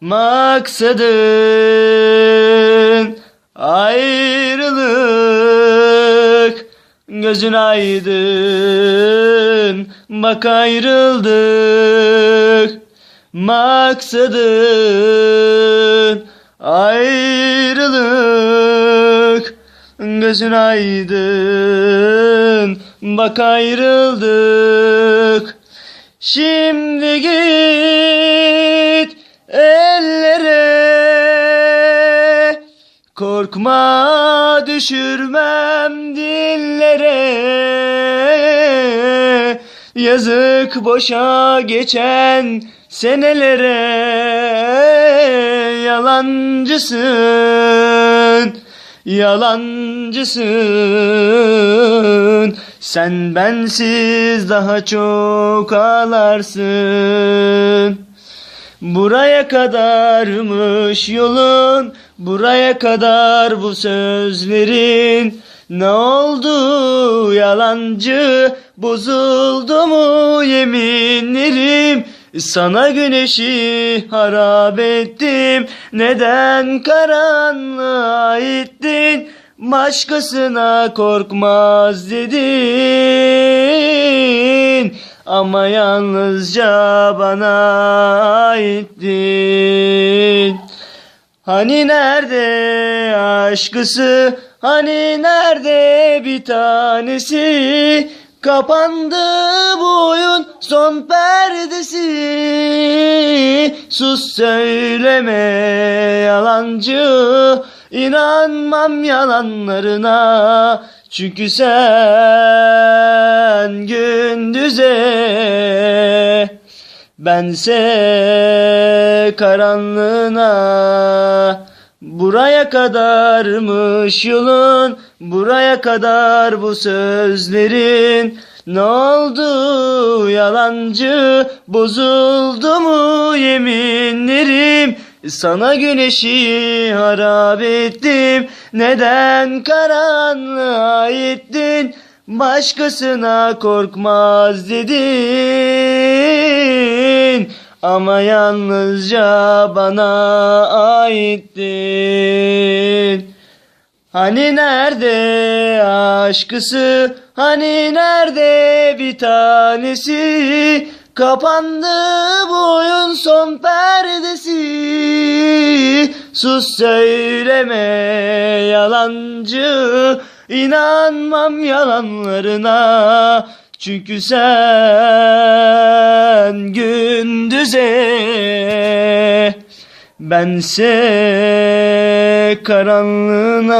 maksadın ayrılık. Gözün aydın bak ayrıldık. Maksadın ayrılık. Gözün aydın bak ayrıldık. Şimdi git Korkma düşürmem dillere. Yazık boşa geçen senelere. Yalancısın Yalancısın. Sen bensiz daha çok ağlarsın Buraya kadarmış yolun Buraya kadar bu sözlerin. Ne oldu yalancı Bozuldu mu yeminlerim? Sana güneşi harap ettim Neden karanlığa ittin? Başkasına korkmaz dedin Ama yalnızca bana aittin. Hani nerede aşkısı? Hani nerede bir tanesi? Kapandı bu oyun son perdesi. Sus söyleme yalancı. İnanmam yalanlarına Çünkü sen gündüze Bense karanlığına Buraya kadarmış yolun Buraya kadar bu sözlerin. Ne oldu yalancı Bozuldu mu yeminlerim Sana güneşi harap ettim. Neden karanlığa ittin? Başkasına korkmaz dedin. Ama yalnızca bana aittin. Hani nerede aşkısı? Hani nerede bir tanesi? Kapandı bu oyun son perdesi Sus söyleme yalancı. İnanmam yalanlarına. Çünkü sen gündüze. Bense karanlığına